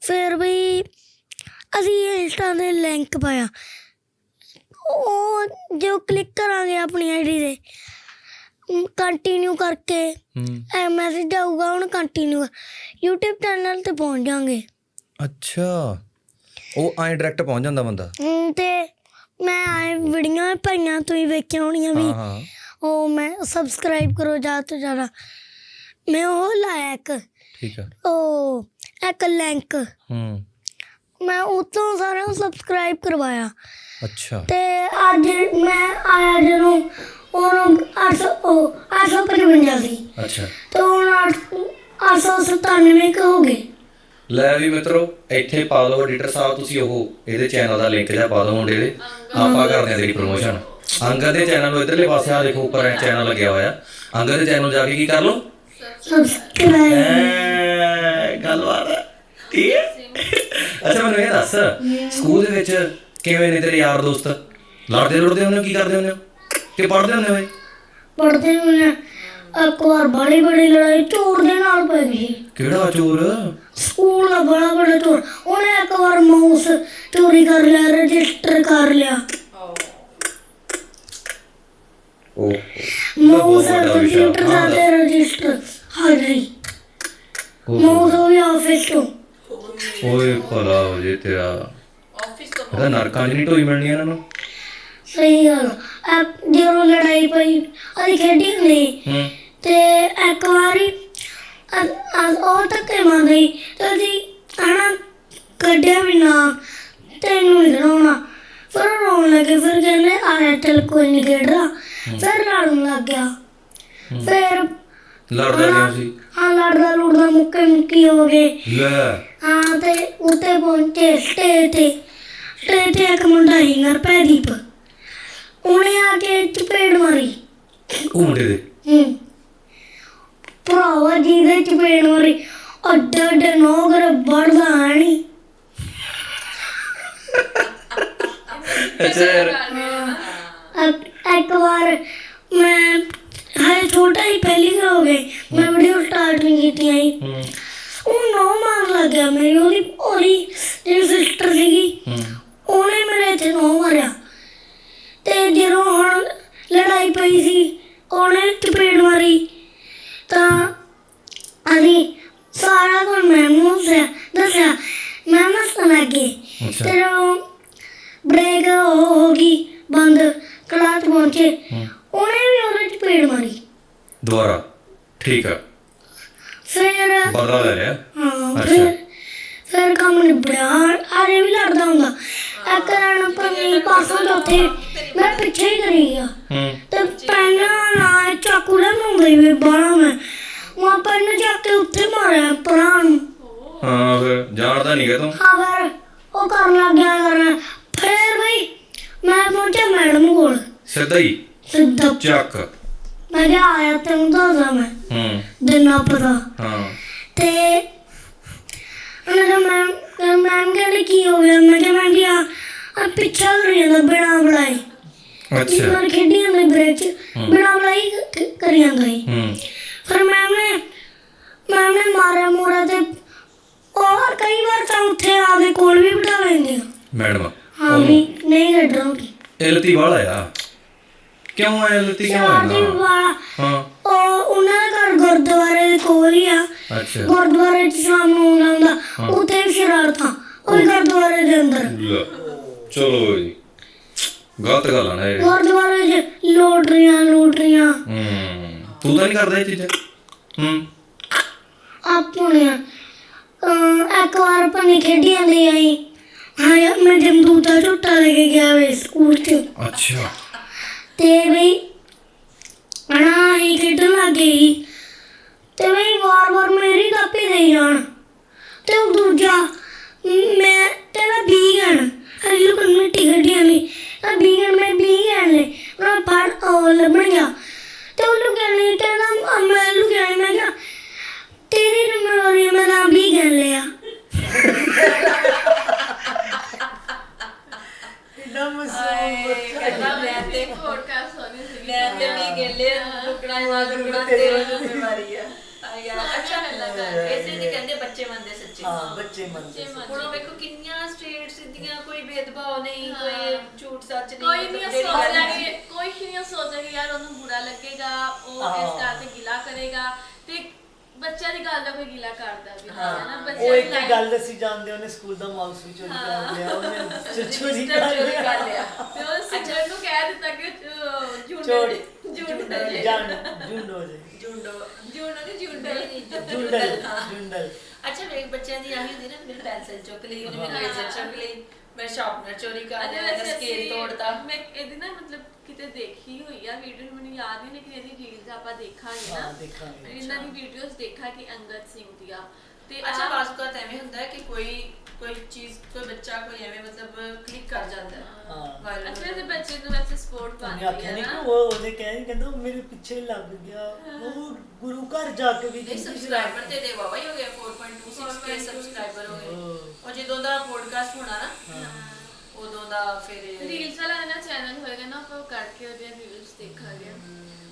ਫਿਰ ਵੀ ਅਸੀਂ ਇੰਸਟਾ ਦੇ ਲਿੰਕ ਪਾਇਆ। ਉਹ ਜੋ ਕਲਿੱਕ ਕਰਾਂਗੇ ਆਪਣੀ ਆਈਡੀ ਦੇ ਕੰਟੀਨਿਊ ਕਰਕੇ ਐ ਮੈਸੇਜ ਆਊਗਾ ਹੁਣ ਕੰਟੀਨਿਊ YouTube ਚੈਨਲ ਤੇ ਪਹੁੰਚ ਜਾਾਂਗੇ। ਅੱਛਾ। ਉਹ ਐਂ ਡਾਇਰੈਕਟ ਪਹੁੰਚ ਜਾਂਦਾ ਬੰਦਾ? ਤੇ ਮੈਂ ਆਏ ਵੀਡੀਓ ਪਾਈਆਂ ਤੁਸੀਂ ਵੇਖੀਆਂ ਹੋਣੀਆਂ ਵੀ। ਉਹ ਮੈਂ ਸਬਸਕ੍ਰਾਈਬ ਕਰੋ ਜ਼ਿਆਦਾ ਤੋਂ ਜ਼ਿਆਦਾ। ਮੈਂ ਉਹ ਲਾਇਆ ਇੱਕ। ਠੀਕ ਆ। ਉਹ ਇੱਕ ਲਿੰਕ ਹੂੰ ਮੈਂ ਉਤੋਂ ਸਾਰਿਆਂ ਨੂੰ ਸਬਸਕ੍ਰਾਈਬ ਕਰਵਾਇਆ। ਅੱਛਾ। ਤੇ ਅੱਜ ਮੈਂ ਆਇਆ ਜਦੋਂ ਉਹਨੂੰ 800 ਉਹ 855 ਸੀ ਅੱਛਾ। ਤੇ ਹੁਣ 897 ਕੁ ਹੋ ਗਏ। ਲੈ ਵੀ ਮਿੱਤਰੋ ਇੱਥੇ ਪਾ ਦਿਓ ਐਡੀਟਰ ਸਾਹਿਬ ਤੁਸੀਂ ਉਹ ਇਹਦੇ ਚੈਨਲ ਦਾ ਲਿੰਕ ਜਿਹਾ ਪਾ ਦਿਓ ਮੁੰਡੇ ਦੇ। ਆਪਾਂ ਕਰਦੇ ਆ ਤੇਰੀ ਪ੍ਰੋਮੋਸ਼ਨ ਅੰਗਦ ਦੇ ਚੈਨਲ ਨੂੰ ਇਧਰਲੇ ਪਾਸੇ ਆ ਦੇਖੋ ਉੱਪਰ ਚੈਨਲ ਲੱਗਿਆ ਹੋਇਆ। ਅੰਗਦ ਦੇ ਚੈਨਲ ਜਾ ਕੇ ਕੀ ਕਰ ਲਓ? ਸਬਸਕ੍ਰਾਈਬ ਗੱਲਬਾਤ। ਠੀਕ ਹੈ? ਅੱਛਾ ਮੈਨੂੰ ਇਹ ਦੱਸ। ਸਕੂਲ ਦੇ ਵਿੱਚ ਕਿਵੇਂ ਨੇ ਤੇਰੇ ਯਾਰ ਦੋਸਤ? ਲੜਦੇ ਲੜਦੇ ਹੁੰਦੇ ਹੋ ਕੀ ਕਰਦੇ ਹੁੰਦੇ ਹੋ? ਕਿ ਪੜ੍ਹਦੇ ਹੁੰਦੇ ਹੋਏ ਪੜਦੇ ਹੋਏ ਇੱਕ ਵਾਰ ਬੜੀ ਬੜੀ ਲੜਾਈ ਚੋਰ ਦੇ ਨਾਲ ਪੈ ਗਈ। ਕਿਹੜਾ ਚੋਰ? ਸਕੂਲ ਦਾ ਬੜਾ ਬੜਾ ਚੋਰ। ਉਹਨੇ ਇੱਕ ਵਾਰ ਮਾਊਸ ਚੋਰੀ ਕਰ ਲਿਆ ਰਜਿਸਟਰ ਕਰ ਲਿਆ। ਉਹ ਮਾਊਸ। ਕੰਪਿਊਟਰ ਦਾ ਰਜਿਸਟਰ ਹਾਜ਼ਰੀ ਮਾਊਸ ਉਹ ਵੀ ਆਫਿਸ ਤੋਂ। ਓਏ ਭਲਾ ਹੋ ਜੇ ਤੇਰਾ। ਆਫਿਸ ਤੋਂ ਇਹਦਾ ਨਰਕਾਂ 'ਚ ਨਹੀਂ ਢੋਈ ਮਿਲਣੀ ਇਹਨਾਂ ਨੂੰ? ਸਹੀ ਗੱਲ ਆ। ਜਦੋਂ ਲੜਾਈ ਪਈ ਅਸੀਂ ਖੇਡੀ ਹੁੰਦੀ ਹੂੰ। ਤੇ ਇੱਕ ਵਾਰੀ ਅ- ਅ- ਉਹ ਧੱਕੇ ਮਾਰਦੇ ਸੀ ਤੇ ਅਸੀਂ ਹਨਾ ਕੱਢਿਆ ਵੀ ਨਾ ਤੈਨੂੰ ਨਹੀਂ ਫਿਰ ਉਹ ਰੋਣ ਲੱਗੇ ਫਿਰ ਕਹਿੰਦੇ ਆ ਚੱਲ ਕੋਈ ਨਹੀਂ ਖੇਡਦਾ। ਫਿਰ ਲੜਨ ਲੱਗ ਗਿਆ। ਫਿਰ ਲੜਦਾ ਕਿਉਂ ਸੀ? ਹਾਂ ਲੜਦਾ ਲੁੜਦਾ ਮੁੱਕੇ ਮੁੱਕੀ ਹੋ ਗਏ। ਲੈ। ਹਾਂ ਤੇ ਉੱਤੇ ਪਹੁੰਚੇ ਸਟੇ ਤੇ ਸਟੇ ਤੇ ਇੱਕ ਮੁੰਡਾ ਸੀ ਨਰਪੈਦੀਪ ਉਹਨੇ ਆ ਕੇ ਚਪੇੜ ਮਾਰੀ। ਉਹ ਮੁੰਡੇ ਦੇ ਹੂੰ। ਭਰਾਵਾ ਜੀ ਦੇ ਚਪੇੜ ਮਾਰੀ ਅੱਡੇ ਅੱਡੇ ਨੌਗਰ ਵੜਦਾ ਆਣੀ ਅੱਛਾ ਇੱਕ ਵਾਰ ਮੈਂ ਹਾਏ ਛੋਟਾ ਹੀ ਪਹਿਲੀ ਹੋ ਗਈ ਮੈਂ ਵੀਡੀਓ ਸਟਾਰਟ ਨਹੀਂ ਕੀਤੀ ਆਈ ਹੂੰ। ਉਹ ਨੋ ਮਾਰਨ ਲੱਗਿਆ ਮੇਰੀ ਉਹਦੀ ਭੋਰੀ ਜਿਹੜੀ ਸਿਸਟਰ ਸੀਗੀ ਉਹਨੇ ਮੇਰੇ ਤੇ ਨੋ ਮਾਰਿਆ। ਤੇ ਜਦੋਂ ਹੁਣ ਲੜਾਈ ਪਈ ਸੀ ਉਹਨੇ ਚਪੇੜ ਮਾਰੀ। ਤਾਂ ਅਸੀਂ ਸਾਰਾ ਕੁਝ ਮੈਂ ਨੂੰ ਦੱਸਿਆ ਮੈਂ ਮਸਤ ਲੱਗੇ। ਤੇ ਬ੍ਰੇਕ ਹੋ ਗਈ ਬੰਦ ਕਲਾਸ ਪਹੁੰਚੇ ਉਹਨੇ ਵੀ ਉਹਦੇ ਚਪੇੜ ਮਾਰੀ। ਦੁਬਾਰਾ। ਠੀਕ ਆ। ਫਿਰ ਬਦਲਾ ਲੈ ਲਿਆ ਹਾਂ। ਫਿਰ ਫਿਰ ਕੰਮ ਨਿਬੜਿਆ। ਆਰੇ ਵੀ ਲੜਦਾ ਹੁੰਦਾ। ਇੱਕ ਦਿਨ ਪੰਨੀ ਪਾਸੋਂ ਚੌਥੇ ਮੈਂ ਪਿੱਛੇ ਹੀ ਕਰੀ ਗਿਆ। ਹੂੰ। ਤੇ ਪੈਨ ਨਾਲ ਚਾਕੂ ਲੈ ਮੰਗਈ ਵੀ ਬਾਲਾ ਮੈਂ। ਮੈਂ ਪੈਨ ਚੱਕ ਕੇ ਉੱਥੇ ਮਾਰਿਆ ਪਰਾਂ ਨੂੰ। ਹਾਂ ਫਿਰ ਜਾਣਦਾ ਨਹੀਂ ਗਾ ਤੂੰ? ਹਾਂ ਫਿਰ ਉਹ ਕਰਨ ਲੱਗ ਗਿਆ ਕਰਨ। ਫਿਰ ਬਈ ਮੈਂ ਪਹੁੰਚਿਆ ਮੈਡਮ ਕੋਲ। ਸਿੱਧਾ ਹੀ? ਸਿੱਧਾ। ਚੱਕ। ਮੈਂ ਕਿਹਾ ਆਇਆ ਤੈਨੂੰ ਦੱਸਦਾ ਮੈਂ। ਹੂੰ। ਦਿਨਾ ਪਤਾ ਹਾਂ। ਤੇ ਉਹਨਾਂ ਦਾ ਮੈਮ ਮੈਮ ਕਹਿੰਦੇ ਕੀ ਹੋ ਗਿਆ? ਮੈਂ ਕਿਹਾ ਮੈਂ ਕਿਹਾ ਆ ਪਿੱਛਾ ਕਰੀ ਜਾਂਦਾ ਬਿਨਾ ਬੁਲਾਈ ਅੱਛਾ। ਮੈਂ ਖੇਡੀਆਂ ਦੇ ਬ੍ਰੇਕ ਚ ਬੁਲਾਈ ਕ- ਕਰੀ ਜਾਂਦਾ ਸੀ ਹੂੰ। ਫਿਰ ਮੈਮ ਨੇ ਮੈਮ ਨੇ ਮਾਰਿਆ ਮੋਰਾ ਤੇ ਔਰ ਕਈ ਵਾਰ ਤਾਂ ਉੱਥੇ ਆ ਕੇ ਕੋਲ ਵੀ ਬਿਠਾ ਲੈਂਦੇ ਆ। ਮੈਡਮ ਹਾਂ ਵੀ ਨਹੀਂ ਕੱਢਾਂਗੀ ਇਲਤੀ ਵਾਲਾ ਆ। ਕਿਉਂ ਐ ਇਲਤੀ ਕਿਉਂ ਸ਼ਾਦੀ ਹੈ? ਵਾਲਾ ਹਾਂ। ਉਹ ਉਹਨਾਂ ਦਾ ਘਰ ਗੁਰਦੁਆਰੇ ਦੇ ਕੋਲ ਹੀ ਆ। ਅੱਛਾ। ਗੁਰਦੁਆਰੇ ਚ ਸ਼ਾਮ ਨੂੰ ਆਉਂਦਾ ਉੱਥੇ ਵੀ ਸ਼ਰਾਰਤਾਂ ਉਹ ਵੀ ਗੁਰਦੁਆਰੇ ਦੇ ਅੰਦਰ। ਲੈ, ਚਲੋ ਜੀ। ਗਲਤ ਗੱਲ ਆ ਨਾ ਇਹ। ਗੁਰਦੁਆਰੇ ਚ ਲੋਟਰੀਆਂ ਲੋਟਰੀਆਂ। ਹੂੰ। ਤੂੰ ਤਾਂ ਨਹੀਂ ਕਰਦਾ ਇਹ ਚੀਜ਼ਾਂ? ਹੂੰ। ਆਪਣੇ ਅਹ ਇੱਕ ਵਾਰ ਪਾਣੀ ਖੇਡੀ ਜਾਂਦੀ ਆਈ। ਹਾਂ ਯਾਰ ਮੈਂ ਜੰਦੂ ਦਾ ਝੋਟਾ ਲੈ ਕੇ ਗਿਆ ਵੇ ਸਕੂਲ ਚ। ਅੱਛਾ। ਤੇ ਬਈ ਅਣਾ ਲੱਗ ਗਈ ਤੇ ਬਈ ਵਾਰ ਵਾਰ ਮੇਰੀ ਕਾਪੀ ਦੇ ਜਾਣ। ਤੇ ਉਹ ਦੂਜਾ, ਮ- ਮੈਂ ਵੀਗਨ ਅਰੇ ਲੋਕ ਮਿੱਟੀ ਖੇਡੀਆਂ ਨੇ ਆ ਵੀਗਨ ਮੈਂ ਵੀਗਨ ਲੈ ਉਹ ਪੜ ਲੱਭਣ ਗਿਆ। ਤੇ ਉਹ ਲੋਕ ਕਹਿੰਦੇ ਤੇਰਾ ਮੈਂ ਲੋਕ ਕਹਿੰਦੇ ਮੈਂ ਕਿਹਾ ਤੇਰੀ ਜ਼ਿੰਮੇਵਾਰੀ ਹੈ, ਮੈਂ ਤਾਂ ਵੀਗਨ ਲਿਆ ਕਿੰਨਾ ਮਸੂਮ ਕਹਿੰਦਾ ਮੈਂ ਤੇ ਪੋਡਕਾਸਟ ਹੋਣੀ ਸੀ ਮੈਂ ਤੇ ਵੀ ਗੇਲੇ ਟੁਕੜਾ ਨਾ ਟੁਕੜਾ ਤੇਰੀ ਜ਼ਿੰਮੇਵਾਰੀ ਆ ਆ ਯਾਰ ਅੱਛਾ ਲੱਗਾ ਇਸੇ ਦੀ ਕਹਿੰਦੇ ਬੱਚੇ ਮੰਨਦੇ ਸੱਚੇ ਹਾਂ ਬੱਚੇ ਮੰਨਦੇ ਸੀ। ਹੁਣ ਉਹ ਵੇਖੋ ਕਿੰਨੀਆਂ ਸਟੇਟ ਸਿੱਧੀਆਂ ਕੋਈ ਭੇਦਭਾਵ ਨਹੀਂ ਕੋਈ ਝੂਠ ਸੱਚ ਨਹੀਂ ਕੋਈ ਨਹੀਂ ਜਿਹੜੀ ਗੱਲ ਸੋਚਦਾ ਨਹੀਂ। ਕਿ ਕੋਈ ਨਹੀਂ ਸੋਚਦਾ ਕਿ ਯਾਰ ਉਹਨੂੰ ਬੁਰਾ ਲੱਗੇਗਾ ਉਹ ਹਾਂ। ਇਸ ਗੱਲ ਤੇ ਗਿਲਾ ਕਰੇਗਾ ਤੇ ਬੱਚਿਆਂ ਦੀ ਗੱਲ ਦਾ ਕੋਈ ਗਿਲਾ ਕਰਦਾ ਵੀ ਨਹੀਂ ਹੈ ਨਾ ਹਾਂ ਬੱਚਿਆਂ ਉਹ ਦੀ ਇੱਕ life- ਗੱਲ ਦੱਸੀ ਜਾਂਦੇ ਉਹਨੇ ਸਕੂਲ ਦਾ ਮਾਊਸ ਵੀ ਚੋਰੀ ਕਰ ਲਿਆ ਉਹਨੇ ਚੋਰੀ ਕਰ ਲਿਆ। ਤੇ ਉਹ ਸਿੱਜਰ ਨੂੰ ਕਹਿ ਦਿੱਤਾ ਕਿ ਜੁੰਡੋ ਨਹੀਂ, ਜੁੰਡਲ ਹਾਂ। ਜੁੰਡਲ ਅੱਛਾ ਵੇਖ ਬੱਚਿਆਂ ਦੀ ਆਹੀ ਹੁੰਦੀ ਨਾ ਮੇਰੀ ਪੈਨਸਲ ਚੁੱਕ ਲਈ ਉਹਨੇ ਮੇਰੀ ਰੇਜ਼ਰ ਚੁੱਕ ਲਈ ਮੈਂ ਸ਼ਾਰਪਨਰ ਚੋਰੀ ਕਰ ਲਿਆ ਵੈਸੇ ਮੈਂ ਸਕੇਲ ਅਸੀਂ- ਤੋੜਤਾ। ਮੈਂ ਇਹਦੀ ਨਾ ਮਤਲਬ ਕਿਤੇ ਦੇਖੀ ਹੋਈ ਆ ਵੀਡੀਓ ਮੈਨੂੰ ਯਾਦ ਨਹੀਂ ਲੇਕਿਨ ਇਹਦੀ ਰੀਲਸ ਆਪਾਂ ਦੇਖਾਂਗੇ ਨਾ। ਦੇਖਾਂਗੇ। ਇਹਨਾਂ ਦੀ ਵੀਡੀਓਜ਼ ਦੇਖਾ ਕਿ ਅੰਗਦ ਸਿੰਘ ਦੀਆਂ। ਤੇ ਅੱਛਾ ਆਹ- ਬਾਸਕਤ ਐਵੇਂ ਹੁੰਦਾ ਹੈ ਕਿ ਕੋਈ ਕੋਈ ਚੀਜ਼ ਕੋਈ ਬੱਚਾ ਕੋਈ ਐਵੇਂ ਮਤਲਬ ਕਲਿੱਕ ਕਰ ਜਾਂਦਾ ਹੈ। ਹਾਂ। ਹੋ। ਅੱਛਾ। ਬੱਚੇ ਨੂੰ ਵੈਸੇ ਸਪੋਰਟ ਉਹਨੇ ਆਖਿਆ ਹੈ ਨਹੀਂ ਕਿ ਨਾ। ਉਹ ਉਹਨੇ ਕਹਿ ਕਹਿੰਦਾ ਉਹ ਮੇਰੇ ਪਿੱਛੇ ਲੱਗ ਗਿਆ। ਉਹ ਗੁਰੂ ਘਰ ਜਾ ਕੇ ਵੀ ਨਹੀਂ ਸਬਸਕ੍ਰਾਈਬਰ ਤੇ ਦੇ ਵਾਵਾ ਹੀ ਹੋ ਗਿਆ 4.26 ਕੇ ਸਬਸਕ੍ਰਾਈਬਰ ਹੋ ਗਏ ਹਾਂ। ਉਹ ਜਦੋਂ ਦਾ ਪੋਡਕਾਸਟ ਹੋਣਾ ਨਾ ਉਦੋਂ ਦਾ ਫਿਰ ਰੀਲਸ ਵਾਲਾ ਨਾ ਚੈਨਲ ਹੋਏਗਾ ਨਾ ਆਪਾਂ ਉਹ ਕਰਕੇ ਉਹਦੀਆਂ ਵੀਡੀਓਜ਼ ਦੇਖਾਂਗੇ।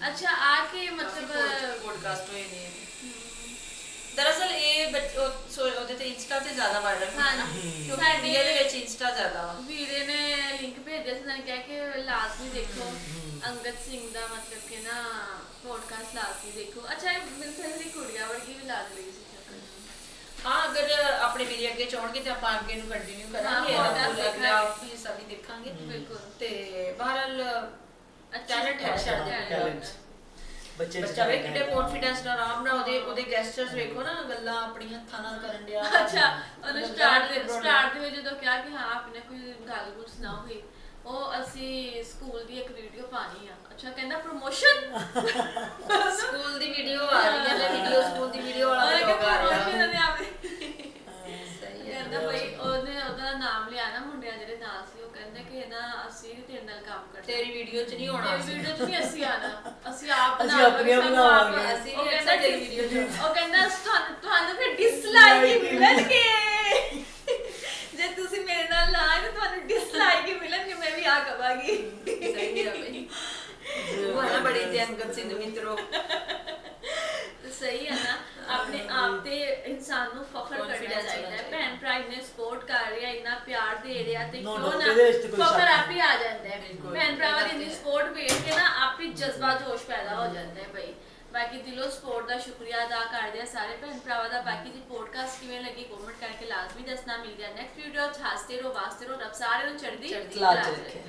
ਅੱਛਾ ਆ ਕੇ ਮਤਲਬ ਪੋਡਕਾਸਟ ਹੋਏ ਨੇ। ਦਰਅਸਲ ਇਹ ਬੱਚ- ਉਹ ਸੋ- ਉਹਦੇ ਤੇ ਇੰਸਟਾ ਤੇ ਜ਼ਿਆਦਾ ਵਾਇਰਲ ਹਾਂਜੀ। ਕਿਉਂਕਿ ਸਾਡੇ- ਇੰਡੀਆ ਦੇ ਵਿੱਚ ਇੰਸਟਾ ਜ਼ਿਆਦਾ ਵਾ। ਵੀਰੇ ਨੇ ਲਿੰਕ ਭੇਜਿਆ ਸੀ ਉਹਨਾਂ ਕਹਿ ਕੇ ਲਾਜ਼ਮੀ ਦੇਖੋ। ਅੰਗਦ ਸਿੰਘ ਦਾ ਮਤਲਬ ਕਿ ਨਾ ਪੋਡਕਾਸਟ ਲਾਜ਼ਮੀ ਦੇਖੋ। ਅੱਛਾ ਇਹ ਤਾਂ ਇਹਦੀ ਕੁੜੀਆਂ ਵਰਗੀ ਵੀ ਲੱਗ ਰਹੀ ਸੀ। ਹਾਂ ਅਗਰ ਆਪਣੇ ਵੀਰੇ ਅੱਗੇ ਚਾਹਣਗੇ ਤੇ ਆਪਾਂ ਅੱਗੇ ਨੂੰ ਕੰਟੀਨਿਊ ਕਰਾਂਗੇ। ਹਾਂ, ਇਹਦਾ podcast ਅਗਲਾ ਹਿੱਸਾ ਵੀ ਦੇਖਾਂਗੇ। ਬਿਲਕੁਲ। ਤੇ ਬਹਰਲ ਟੈਲੈਂਟ ਹੈ ਹੈ। ਟੈਲੈਂਟ ਬੱਚੇ ਬੱਚਾ ਵੇ ਕਿੱਡੇ ਕੌਨਫੀਡੈਂਸ ਨਾਲ ਆਰਾਮ ਨਾਲ ਉਹਦੇ ਉਹਦੇ ਗੈਸਚਰਸ ਵੇਖੋ ਨਾ ਗੱਲਾਂ ਆਪਣੀ ਹੱਥਾਂ ਨਾਲ ਕਰਨ ਡਿਆ। ਅੱਛਾ ਉਹਨੇ ਸਟਾਰਟ ਦੇ ਸਟਾਰਟ ਦੇ ਵਿੱਚ ਜਦੋਂ ਕਿਹਾ ਕਿ ਹਾਂ ਆਪਣੇ ਕੋਈ ਗੱਲ ਗੁੱਲ ਸੁਣਾਓਗੇ ਉਹ ਅਸੀਂ ਸਕੂਲ ਦੀ ਇੱਕ ਵੀਡੀਓ ਪਾਣੀ ਆ। ਅੱਛਾ ਕਹਿੰਦਾ ਪ੍ਰੋਮੋਸ਼ਨ ਸਕੂਲ ਦੀ ਵੀਡੀਓ ਆ ਰਹੀ ਹੈ ਨਾ ਵੀਡੀਓ ਸਕੂਲ ਦੀ ਵੀਡੀਓ ਵਾਲਾ ਪ੍ਰੋਮੋਸ਼ਨ ਉਹਨੇ ਆਪਣੇ ਕਹਿੰਦਾ ਭਾਈ ਉਹਨੇ ਉਹਦਾ ਨਾਮ ਲਿਆ ਨਾ ਮੁੰਡਿਆਂ ਜਿਹੜੇ ਨਾਲ ਸੀ ਉਹ ਕਹਿੰਦੇ ਕਿ ਨਾ ਅਸੀਂ ਵੀ ਤੇਰੇ ਨਾਲ ਕੰਮ ਕਰਦੇ ਤੇਰੀ ਵੀਡੀਓ 'ਚ ਨਹੀਂ ਹੋਣਾ ਤੇਰੀ ਵੀਡੀਓ 'ਚ ਨਹੀਂ ਅਸੀਂ ਆਣਾ ਅਸੀਂ ਆਪ ਅਸੀਂ ਆਪਣੀਆਂ ਬਣਾਵਾਂਗੇ। ਅਸੀਂ ਉਹ ਵੀ ਕਹਿੰਦਾ ਅਕਸਰ ਤੇਰੀ ਵੀਡੀਓ 'ਚ ਉਹ ਕਹਿੰਦਾ ਤੁਹਾਨੂੰ ਤੁਹਾਨੂੰ ਫਿਰ ਡਿਸਲਾਈਕ ਹੀ ਮਿਲਣਗੇ। ਜੇ ਤੁਸੀਂ ਮੇਰੇ ਨਾਲ ਨਾ ਆਏ ਤਾਂ ਤੁਹਾਨੂੰ ਡਿਸਲਾਈਕ ਹੀ ਮਿਲਣਗੇ ਮੈਂ ਵੀ ਆ ਕਵਾਂਗੀ। ਸਹੀ ਹੈ ਬਈ। ਉਹ ਨਾ ਬੜੀ ਅੰਗਦ ਸਿੰਘ ਮਿੱਤਰੋ ਸਹੀ ਹੈ ਨਾ ਆਪਣੇ ਆਪ ਤੇ ਇਨਸਾਨ ਨੂੰ ਫਖਰ ਕਰਨਾ Confidence ਚਾਹੀਦਾ ਹੈ। ਭੈਣ ਭਰਾ ਨੇ ਸਪੋਰਟ ਕਰ ਰਿਹਾ ਇੰਨਾ ਪਿਆਰ ਦੇ ਰਿਹਾ ਤੇ ਕਿਉਂ ਨਾ ਫਖਰ ਆਪ ਹੀ ਆ ਜਾਂਦਾ ਹੈ। ਬਿਲਕੁਲ, ਭੈਣ ਭਰਾਵਾਂ ਦੀ ਇੰਨੀ। ਸਪੋਰਟ ਵੇਖ ਕੇ ਨਾ ਆਪ ਹੀ ਜਜ਼ਬਾ ਜੋਸ਼ ਪੈਦਾ ਹੋ ਜਾਂਦਾ ਹੈ ਭਾਈ। ਬਾਕੀ ਦਿਲੋਂ ਸਪੋਰਟ ਦਾ ਸ਼ੁਕਰੀਆ ਅਦਾ ਕਰਦੇ ਆ ਸਾਰੇ ਭੈਣ ਭਰਾਵਾਂ ਦਾ। ਬਾਕੀ ਦੀ ਪੋਡਕਾਸਟ ਕਿਵੇਂ ਲੱਗੀ ਕਮੈਂਟ ਕਰਕੇ ਲਾਜ਼ਮੀ ਦੱਸਣਾ। ਮਿਲ ਗਿਆ ਨੈਕਸਟ ਵੀਡੀਓ ਚ ਹੱਸਦੇ ਰਹੋ ਵਾਸਤੇ ਰਹੋ। ਰੱਬ ਸਾਰਿਆਂ ਨੂੰ ਚੜ੍ਹਦੀ ਚੜ੍ਹਦੀ ਕਲਾ ਚ ਰੱਖੇ।